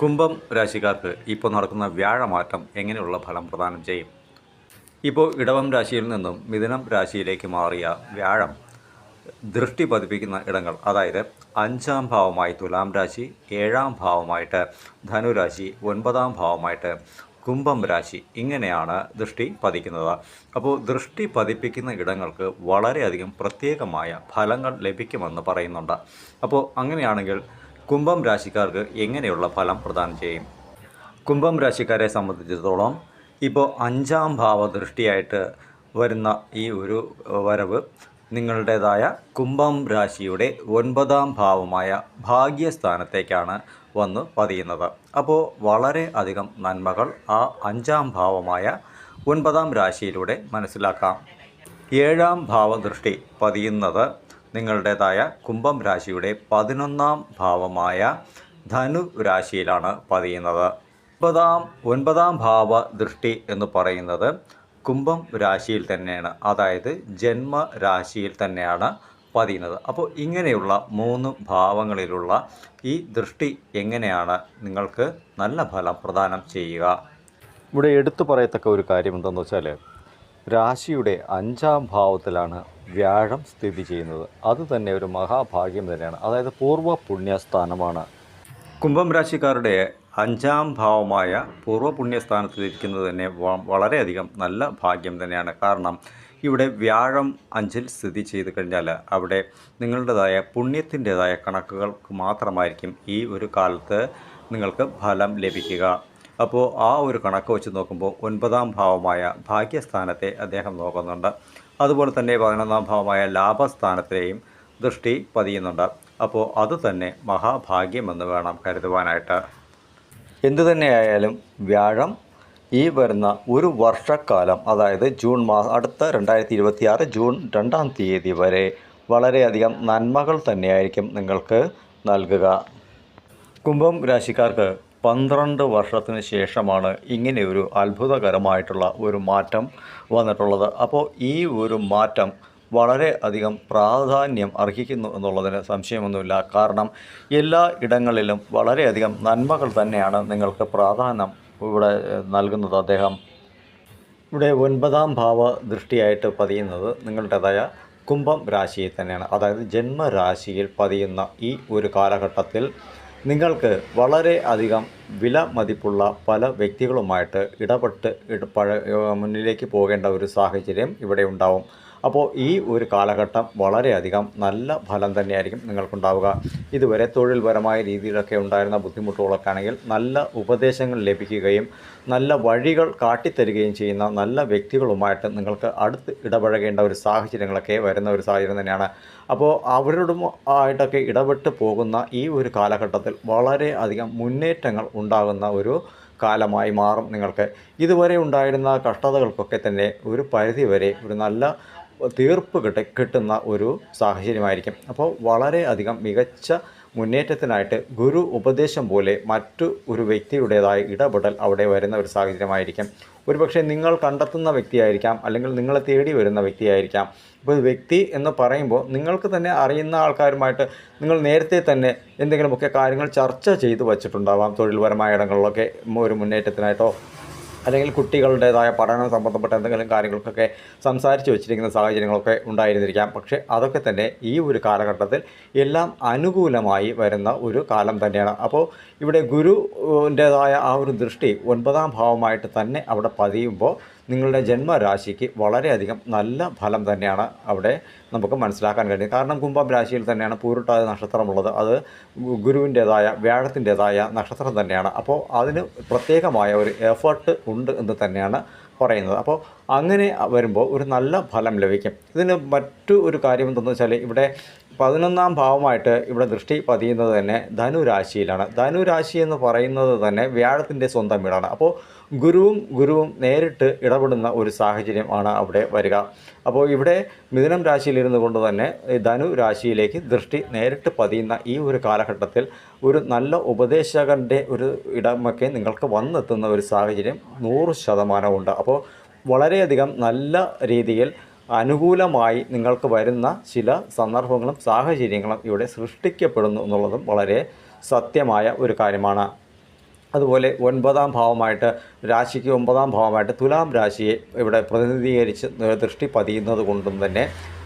കുംഭം രാശിക്കാർക്ക് ഇപ്പോൾ നടക്കുന്ന വ്യാഴമാറ്റം എങ്ങനെയുള്ള ഫലം പ്രദാനം ചെയ്യും? ഇപ്പോൾ ഇടവം രാശിയിൽ നിന്നും മിഥുനം രാശിയിലേക്ക് മാറിയ വ്യാഴം ദൃഷ്ടി പതിപ്പിക്കുന്ന ഇടങ്ങൾ അതായത് അഞ്ചാം ഭാവമായി തുലാം രാശി ഏഴാം ഭാവമായിട്ട് ധനുരാശി ഒൻപതാം ഭാവമായിട്ട് കുംഭം രാശി ഇങ്ങനെയാണ് ദൃഷ്ടി പതിക്കുന്നത്. അപ്പോൾ ദൃഷ്ടി പതിപ്പിക്കുന്ന ഇടങ്ങൾക്ക് വളരെയധികം പ്രത്യേകമായ ഫലങ്ങൾ ലഭിക്കുമെന്ന് പറയുന്നുണ്ട്. അപ്പോൾ അങ്ങനെയാണെങ്കിൽ കുംഭം രാശിക്കാർക്ക് എങ്ങനെയുള്ള ഫലം പ്രദാനം ചെയ്യും? കുംഭം രാശിക്കാരെ സംബന്ധിച്ചിടത്തോളം ഇപ്പോൾ അഞ്ചാം ഭാവ ദൃഷ്ടിയായിട്ട് വരുന്ന ഈ ഒരു വരവ് നിങ്ങളുടേതായ കുംഭം രാശിയുടെ ഒൻപതാം ഭാവമായ ഭാഗ്യസ്ഥാനത്തേക്കാണ് വന്ന് പതിയുന്നത്. അപ്പോൾ വളരെ അധികം നന്മകൾ ആ അഞ്ചാം ഭാവമായ ഒൻപതാം രാശിയിലൂടെ മനസ്സിലാക്കാം. ഏഴാം ഭാവദൃഷ്ടി പതിയുന്നത് നിങ്ങളുടേതായ കുംഭം രാശിയുടെ പതിനൊന്നാം ഭാവമായ ധനു രാശിയിലാണ് പതിയുന്നത്. ഒൻപതാം ഒൻപതാം ഭാവ ദൃഷ്ടി എന്ന് പറയുന്നത് കുംഭം രാശിയിൽ തന്നെയാണ്. അതായത് ജന്മ രാശിയിൽ തന്നെയാണ് പതിയുന്നത്. അപ്പോൾ ഇങ്ങനെയുള്ള മൂന്ന് ഭാവങ്ങളിലുള്ള ഈ ദൃഷ്ടി എങ്ങനെയാണ്? നിങ്ങൾക്ക് നല്ല ഫലം പ്രദാനം ചെയ്യുക. ഇവിടെ എടുത്തു പറയത്തക്ക ഒരു കാര്യം എന്തെന്ന് വെച്ചാൽ രാശിയുടെ അഞ്ചാം ഭാവത്തിലാണ് വ്യാഴം സ്ഥിതി ചെയ്യുന്നത്. അത് തന്നെ ഒരു മഹാഭാഗ്യം തന്നെയാണ്. അതായത് പൂർവ പുണ്യസ്ഥാനമാണ്. കുംഭം രാശിക്കാരുടെ അഞ്ചാം ഭാവമായ പൂർവ പുണ്യസ്ഥാനത്തിലിരിക്കുന്നത് തന്നെ വളരെയധികം നല്ല ഭാഗ്യം തന്നെയാണ്. കാരണം ഇവിടെ വ്യാഴം അഞ്ചിൽ സ്ഥിതി ചെയ്ത് കഴിഞ്ഞാൽ അവിടെ നിങ്ങളുടേതായ പുണ്യത്തിന്റെതായ കണക്കുകൾക്ക് മാത്രമായിരിക്കും ഈ ഒരു കാലത്ത് നിങ്ങൾക്ക് ഫലം ലഭിക്കുക. അപ്പോൾ ആ ഒരു കണക്ക് വെച്ച് നോക്കുമ്പോൾ ഒൻപതാം ഭാവമായ ഭാഗ്യസ്ഥാനത്തെ അദ്ദേഹം നോക്കുന്നുണ്ട്. അതുപോലെ തന്നെ പതിനൊന്നാം ഭാവമായ ലാഭസ്ഥാനത്തെയും ദൃഷ്ടി പതിയുന്നുണ്ട്. അപ്പോൾ അത് തന്നെ മഹാഭാഗ്യമെന്ന് വേണം കരുതുവാനായിട്ട്. എന്തു തന്നെയായാലും വ്യാഴം ഈ വരുന്ന ഒരു വർഷക്കാലം അതായത് ജൂൺ മാസം അടുത്ത രണ്ടായിരത്തി ഇരുപത്തിയാറ് ജൂൺ രണ്ടാം തീയതി വരെ വളരെയധികം നന്മകൾ തന്നെയായിരിക്കും നിങ്ങൾക്ക് നൽകുക. കുംഭം രാശിക്കാർക്ക് പന്ത്രണ്ട് വർഷത്തിന് ശേഷമാണ് ഇങ്ങനെ ഒരു അത്ഭുതകരമായിട്ടുള്ള ഒരു മാറ്റം വന്നിട്ടുള്ളത്. അപ്പോൾ ഈ ഒരു മാറ്റം വളരെ അധികം പ്രാധാന്യം അർഹിക്കുന്നു എന്നുള്ളതിന് സംശയമൊന്നുമില്ല. കാരണം എല്ലാ ഇടങ്ങളിലും വളരെയധികം നന്മകൾ തന്നെയാണ് നിങ്ങൾക്ക് പ്രാധാന്യം ഇവിടെ നൽകുന്നത് അദ്ദേഹം. ഇവിടെ ഒൻപതാം ഭാവ ദൃഷ്ടിയായിട്ട് പതിയുന്നത് നിങ്ങളുടേതായ കുംഭം രാശിയിൽ തന്നെയാണ്. അതായത് ജന്മരാശിയിൽ പതിയുന്ന ഈ ഒരു കാലഘട്ടത്തിൽ നിങ്ങൾക്ക് വളരെ അധികം വില മതിപ്പുള്ള പല വ്യക്തികളുമായിട്ട് ഇടപെട്ട് ഇട പഴ മുന്നിലേക്ക് പോകേണ്ട ഒരു സാഹചര്യം ഇവിടെ ഉണ്ടാവും. അപ്പോൾ ഈ ഒരു കാലഘട്ടം വളരെയധികം നല്ല ഫലം തന്നെയായിരിക്കും നിങ്ങൾക്കുണ്ടാവുക. ഇതുവരെ തൊഴിൽപരമായ രീതിയിലൊക്കെ ഉണ്ടായിരുന്ന ബുദ്ധിമുട്ടുകളൊക്കെ ആണെങ്കിൽ നല്ല ഉപദേശങ്ങൾ ലഭിക്കുകയും നല്ല വഴികൾ കാട്ടിത്തരികയും ചെയ്യുന്ന നല്ല വ്യക്തികളുമായിട്ട് നിങ്ങൾക്ക് അടുത്ത് ഇടപഴകേണ്ട ഒരു സാഹചര്യങ്ങളൊക്കെ വരുന്ന ഒരു സാഹചര്യം തന്നെയാണ്. അപ്പോൾ അവരോടും ആയിട്ടൊക്കെ ഇടപെട്ട് പോകുന്ന ഈ ഒരു കാലഘട്ടത്തിൽ വളരെ അധികം മുന്നേറ്റങ്ങൾ ഉണ്ടാകുന്ന ഒരു കാലമായി മാറും നിങ്ങൾക്ക്. ഇതുവരെ ഉണ്ടായിരുന്ന കഷ്ടതകൾക്കൊക്കെ തന്നെ ഒരു പരിധിവരെ ഒരു നല്ല തീർപ്പ് കിട്ട കിട്ടുന്ന ഒരു സാഹചര്യമായിരിക്കും. അപ്പോൾ വളരെയധികം മികച്ച മുന്നേറ്റത്തിനായിട്ട് ഗുരു ഉപദേശം പോലെ മറ്റു ഒരു വ്യക്തിയുടേതായ ഇടപെടൽ അവിടെ വരുന്ന ഒരു സാഹചര്യമായിരിക്കും. ഒരുപക്ഷെ നിങ്ങൾ കണ്ടെത്തുന്ന വ്യക്തിയായിരിക്കാം അല്ലെങ്കിൽ നിങ്ങളെ തേടി വരുന്ന വ്യക്തിയായിരിക്കാം. ഇപ്പോൾ വ്യക്തി എന്ന് പറയുമ്പോൾ നിങ്ങൾക്ക് തന്നെ അറിയുന്ന ആൾക്കാരുമായിട്ട് നിങ്ങൾ നേരത്തെ തന്നെ എന്തെങ്കിലുമൊക്കെ കാര്യങ്ങൾ ചർച്ച ചെയ്ത് വച്ചിട്ടുണ്ടാവാം തൊഴിൽപരമായ ഇടങ്ങളിലൊക്കെ ഒരു മുന്നേറ്റത്തിനായിട്ടോ അല്ലെങ്കിൽ കുട്ടികളുടേതായ പഠനം സംബന്ധപ്പെട്ട എന്തെങ്കിലും കാര്യങ്ങൾക്കൊക്കെ സംസാരിച്ച് വെച്ചിരിക്കുന്ന സാഹചര്യങ്ങളൊക്കെ ഉണ്ടായിരുന്നിരിക്കാം. പക്ഷേ അതൊക്കെ തന്നെ ഈ ഒരു കാലഘട്ടത്തിൽ എല്ലാം അനുകൂലമായി വരുന്ന ഒരു കാലം തന്നെയാണ്. അപ്പോൾ ഇവിടെ ഗുരുവിന്റേതായ ആ ഒരു ദൃഷ്ടി ഒൻപതാം ഭാവമായിട്ട് തന്നെ അവിടെ പതിയുമ്പോൾ നിങ്ങളുടെ ജന്മരാശിക്ക് വളരെയധികം നല്ല ഫലം തന്നെയാണ് അവിടെ നമുക്ക് മനസ്സിലാക്കാൻ കഴിയുന്നത്. കാരണം കുംഭം രാശിയിൽ തന്നെയാണ് പൂരുട്ടായ നക്ഷത്രമുള്ളത്. അത് ഗുരുവിന്റേതായ വ്യാഴത്തിന്റേതായ നക്ഷത്രം തന്നെയാണ്. അപ്പോൾ അതിന് പ്രത്യേകമായ ഒരു എഫേർട്ട് ഉണ്ട് എന്ന് തന്നെയാണ് പറയുന്നത്. അപ്പോൾ അങ്ങനെ വരുമ്പോൾ ഒരു നല്ല ഫലം ലഭിക്കും. ഇതിന് മറ്റു ഒരു കാര്യം എന്തെന്ന് വെച്ചാൽ ഇവിടെ പതിനൊന്നാം ഭാവമായിട്ട് ഇവിടെ ദൃഷ്ടി പതിയുന്നത് തന്നെ ധനുരാശിയിലാണ്. ധനുരാശി എന്ന് പറയുന്നത് തന്നെ വ്യാഴത്തിന്റെ സ്വന്തം വീടാണ്. അപ്പോൾ ഗുരുവും ഗുരുവും നേരിട്ട് ഇടപെടുന്ന ഒരു സാഹചര്യം ആണ് അവിടെ വരിക. അപ്പോൾ ഇവിടെ മിഥുനം രാശിയിലിരുന്നു കൊണ്ട് തന്നെ ധനു രാശിയിലേക്ക് ദൃഷ്ടി നേരിട്ട് പതിയുന്ന ഈ ഒരു കാലഘട്ടത്തിൽ ഒരു നല്ല ഉപദേശകന്റെ ഒരു ഇടമൊക്കെ നിങ്ങൾക്ക് വന്നെത്തുന്ന ഒരു സാഹചര്യം നൂറ് ശതമാനമുണ്ട് അപ്പോൾ വളരെയധികം നല്ല രീതിയിൽ അനുകൂലമായി നിങ്ങൾക്ക് വരുന്ന ചില സന്ദർഭങ്ങളും സാഹചര്യങ്ങളും ഇവിടെ സൃഷ്ടിക്കപ്പെടുന്നു എന്നുള്ളതും വളരെ സത്യമായ ഒരു കാര്യമാണ്. അതുപോലെ ഒൻപതാം ഭാവമായിട്ട് രാശിക്ക് ഒമ്പതാം ഭാവമായിട്ട് തുലാം രാശിയെ ഇവിടെ പ്രതിനിധീകരിച്ച് ദൃഷ്ടി പതിയുന്നത് കൊണ്ടും തന്നെ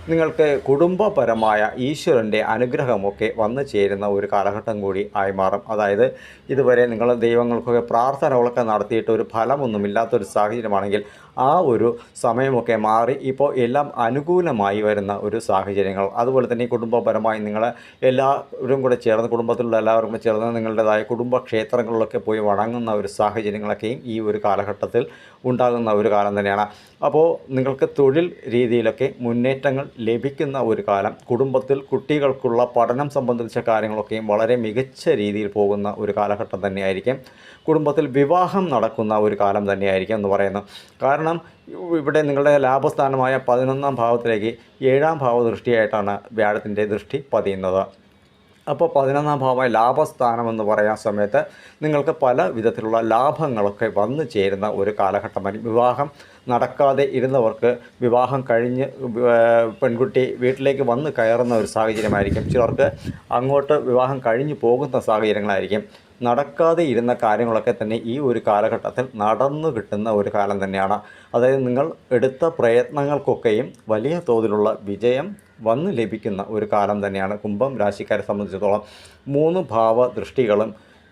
നിങ്ങൾക്ക് കുടുംബപരമായ ഈശ്വരന്റെ അനുഗ്രഹമൊക്കെ വന്നു ചേരുന്ന ഒരു കാലഘട്ടം കൂടി ആയി മാറും. അതായത് ഇതുവരെ നിങ്ങൾ ദൈവങ്ങൾക്കൊക്കെ പ്രാർത്ഥനകളൊക്കെ നടത്തിയിട്ട് ഒരു ഫലമൊന്നുമില്ലാത്തൊരു സാഹചര്യമാണെങ്കിൽ ആ ഒരു സമയമൊക്കെ മാറി ഇപ്പോൾ എല്ലാം അനുകൂലമായി വരുന്ന ഒരു സാഹചര്യങ്ങൾ. അതുപോലെ തന്നെ കുടുംബപരമായി നിങ്ങൾ എല്ലാവരും കൂടെ ചേർന്ന് കുടുംബത്തിലുള്ള എല്ലാവരും കൂടെ ചേർന്ന് നിങ്ങളുടേതായ കുടുംബക്ഷേത്രങ്ങളിലൊക്കെ പോയി വണങ്ങുന്ന ഒരു സാഹചര്യങ്ങളൊക്കെയും ഈ ഒരു കാലഘട്ടത്തിൽ ഉണ്ടാകുന്ന ഒരു കാലം തന്നെയാണ്. അപ്പോൾ നിങ്ങൾക്ക് തൊഴിൽ രീതിയിലൊക്കെ മുന്നേറ്റങ്ങൾ ലഭിക്കുന്ന ഒരു കാലം. കുടുംബത്തിൽ കുട്ടികൾക്കുള്ള പഠനം സംബന്ധിച്ച കാര്യങ്ങളൊക്കെയും വളരെ മികച്ച രീതിയിൽ പോകുന്ന ഒരു കാലഘട്ടം തന്നെയായിരിക്കും. കുടുംബത്തിൽ വിവാഹം നടക്കുന്ന ഒരു കാലം തന്നെയായിരിക്കും എന്ന് പറയുന്നു. കാരണം ഇവിടെ നിങ്ങളുടെ ലാഭസ്ഥാനമായ പതിനൊന്നാം ഭാവത്തിലേക്ക് ഏഴാം ഭാവ ദൃഷ്ടിയായിട്ടാണ് വ്യാഴത്തിന്റെ ദൃഷ്ടി പതിയുന്നത്. അപ്പോൾ പതിനൊന്നാം ഭാവമായ ലാഭസ്ഥാനം എന്ന് പറയാൻ സമയത്ത് നിങ്ങൾക്ക് പല വിധത്തിലുള്ള ലാഭങ്ങളൊക്കെ വന്നു ചേരുന്ന ഒരു കാലഘട്ടമായി വിവാഹം നടക്കാതെ ഇരുന്നവർക്ക് വിവാഹം കഴിഞ്ഞ് പെൺകുട്ടി വീട്ടിലേക്ക് വന്ന് കയറുന്ന ഒരു സാഹചര്യമായിരിക്കും. ചിലർക്ക് അങ്ങോട്ട് വിവാഹം കഴിഞ്ഞ് പോകുന്ന സാഹചര്യങ്ങളായിരിക്കും. നടക്കാതെ ഇരുന്ന കാര്യങ്ങളൊക്കെ തന്നെ ഈ ഒരു കാലഘട്ടത്തിൽ നടന്നു കിട്ടുന്ന ഒരു കാലം തന്നെയാണ്. അതായത് നിങ്ങൾ എടുത്ത പ്രയത്നങ്ങൾക്കൊക്കെയും വലിയ തോതിലുള്ള വിജയം വന്നു ലഭിക്കുന്ന ഒരു കാലം തന്നെയാണ് കുംഭം രാശിക്കാരെ സംബന്ധിച്ചിടത്തോളം മൂന്ന് ഭാവ ദൃഷ്ടികളും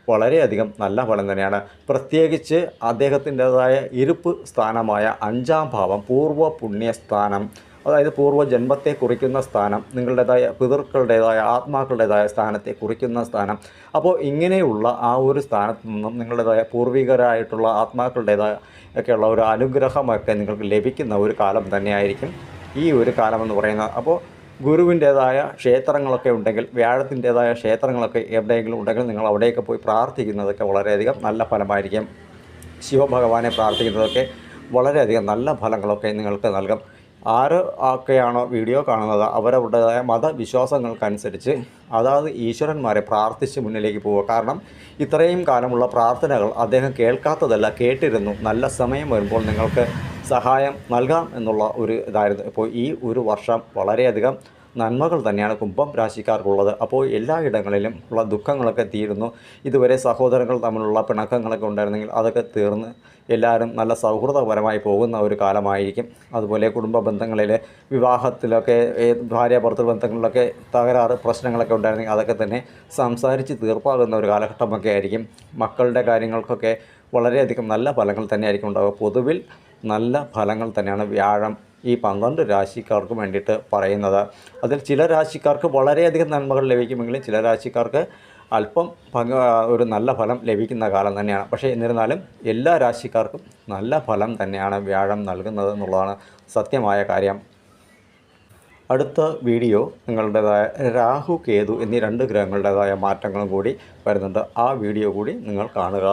വളരെയധികം നല്ല ഫലം തന്നെയാണ്. പ്രത്യേകിച്ച് അദ്ദേഹത്തിന്റെതായ ഇരുപ്പ് സ്ഥാനമായ അഞ്ചാം ഭാവം പൂർവ പുണ്യസ്ഥാനം അതായത് പൂർവ ജന്മത്തെ കുറിക്കുന്ന സ്ഥാനം നിങ്ങളുടേതായ പിതൃക്കളുടേതായ ആത്മാക്കളുടേതായ സ്ഥാനത്തെ കുറിക്കുന്ന സ്ഥാനം. അപ്പോൾ ഇങ്ങനെയുള്ള ആ ഒരു സ്ഥാനത്ത് നിന്നും നിങ്ങളുടേതായ പൂർവികരായിട്ടുള്ള ആത്മാക്കളുടേതായ ഒക്കെയുള്ള ഒരു അനുഗ്രഹമൊക്കെ നിങ്ങൾക്ക് ലഭിക്കുന്ന ഒരു കാലം തന്നെയായിരിക്കും ഈ ഒരു കാലമെന്ന് പറയുന്നത്. അപ്പോൾ ഗുരുവിന്റേതായ ക്ഷേത്രങ്ങളൊക്കെ ഉണ്ടെങ്കിൽ വ്യാഴത്തിന്റേതായ ക്ഷേത്രങ്ങളൊക്കെ എവിടെയെങ്കിലും ഉണ്ടെങ്കിൽ നിങ്ങൾ അവിടെയൊക്കെ പോയി പ്രാർത്ഥിക്കുന്നതൊക്കെ വളരെയധികം നല്ല ഫലമായിരിക്കും. ശിവഭഗവാനെ പ്രാർത്ഥിക്കുന്നതൊക്കെ വളരെയധികം നല്ല ഫലങ്ങളൊക്കെ നിങ്ങൾക്ക് നൽകും. ആര് ഒക്കെയാണോ വീഡിയോ കാണുന്നത് അവരവരുടേതായ മതവിശ്വാസങ്ങൾക്കനുസരിച്ച് അതാത് ഈശ്വരന്മാരെ പ്രാർത്ഥിച്ച് മുന്നിലേക്ക് പോവുക. കാരണം ഇത്രയും കാലമുള്ള പ്രാർത്ഥനകൾ അദ്ദേഹം കേൾക്കാത്തതല്ല കേട്ടിരുന്നു. നല്ല സമയം വരുമ്പോൾ നിങ്ങൾക്ക് സഹായം നൽകാം എന്നുള്ള ഒരു ഇതായിരുന്നു. ഇപ്പോൾ ഈ ഒരു വർഷം വളരെയധികം നന്മകൾ തന്നെയാണ് കുംഭം രാശിക്കാർക്കുള്ളത്. അപ്പോൾ എല്ലായിടങ്ങളിലും ഉള്ള ദുഃഖങ്ങളൊക്കെ തീരുന്നു. ഇതുവരെ സഹോദരങ്ങൾ തമ്മിലുള്ള പിണക്കങ്ങളൊക്കെ ഉണ്ടായിരുന്നെങ്കിൽ അതൊക്കെ തീർന്ന് എല്ലാവരും നല്ല സൗഹൃദപരമായി പോകുന്ന ഒരു കാലമായിരിക്കും. അതുപോലെ കുടുംബ ബന്ധങ്ങളിൽ വിവാഹത്തിലൊക്കെ ഭാര്യ ഭർത്തൃ ബന്ധങ്ങളിലൊക്കെ തകരാറ് പ്രശ്നങ്ങളൊക്കെ ഉണ്ടായിരുന്നെങ്കിൽ അതൊക്കെ തന്നെ സംസാരിച്ച് തീർപ്പാകുന്ന ഒരു കാലഘട്ടമൊക്കെ ആയിരിക്കും. മക്കളുടെ കാര്യങ്ങൾക്കൊക്കെ വളരെയധികം നല്ല ഫലങ്ങൾ തന്നെയായിരിക്കും ഉണ്ടാവുക. പൊതുവിൽ നല്ല ഫലങ്ങൾ തന്നെയാണ് വ്യാഴം ഈ പന്ത്രണ്ട് രാശിക്കാർക്ക് വേണ്ടിയിട്ട് പറയുന്നത്. അതിൽ ചില രാശിക്കാർക്ക് വളരെയധികം നന്മകൾ ലഭിക്കുമെങ്കിലും ചില രാശിക്കാർക്ക് അല്പം പങ്ക് ഒരു നല്ല ഫലം ലഭിക്കുന്ന കാലം തന്നെയാണ്. പക്ഷേ എന്നിരുന്നാലും എല്ലാ രാശിക്കാർക്കും നല്ല ഫലം തന്നെയാണ് വ്യാഴം നൽകുന്നത് എന്നുള്ളതാണ് സത്യമായ കാര്യം. അടുത്ത വീഡിയോ നിങ്ങളുടേതായ രാഹു കേതു എന്നീ രണ്ട് ഗ്രഹങ്ങളുടേതായ മാറ്റങ്ങളും കൂടി വരുന്നുണ്ട്. ആ വീഡിയോ കൂടി നിങ്ങൾ കാണുക.